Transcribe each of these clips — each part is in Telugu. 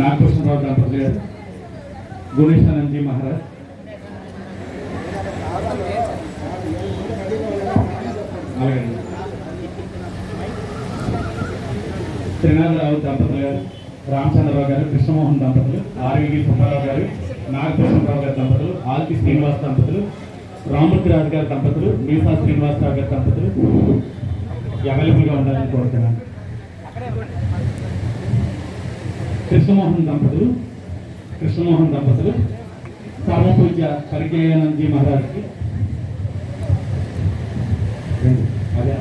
నాగకృష్ణరావు దంపతులు గారు గుణేశానందజీ మహారాజ్. అలాగే. త్రినాథరావు దంపతులు గారు రామచంద్రరావు గారు కృష్ణమోహన్ దంపతులు ఆర్వివి సుబ్బారావు గారు నాగకృష్ణరావు గారి దంపతులు ఆల్కి శ్రీనివాస్ దంపతులు రామూర్తి రాజు గారి దంపతులు మీసా శ్రీనివాసరావు గారి దంపతులు. అవైలబుల్గా ఉండాలని కోరుతున్నాను. కృష్ణమోహన్ దంపతులు కృష్ణమోహన్ దంపతులు పరమపూజ్య పరిచయానందజీ మహారాజ్కి. అదే.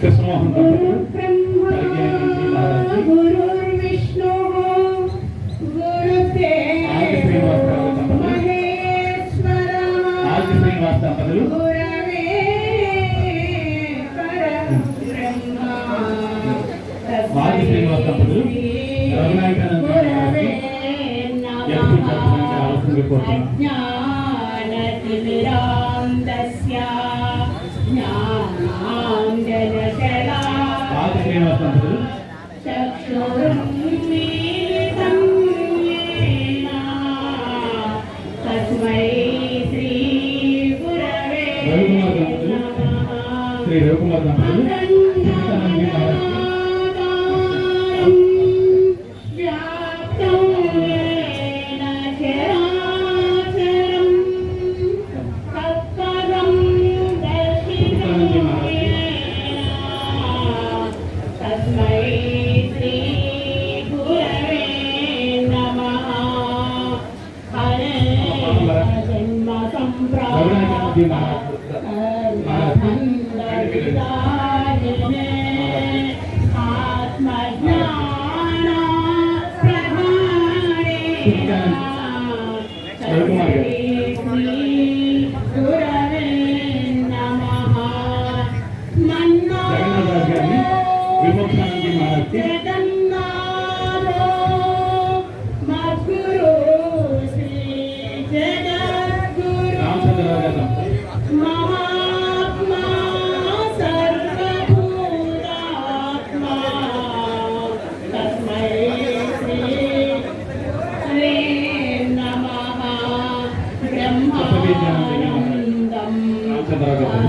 కృష్ణమోహన్ దంపతులు. చక్షురున్మీలితం येन తస్మై శ్రీ రవికుమార్ దంపతులు హరే జన్మ రఘునాయకానందజీ సంప్రాప్త Maharaj Gracias.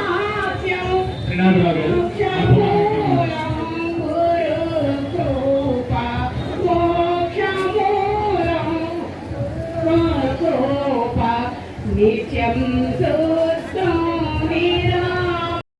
He can go.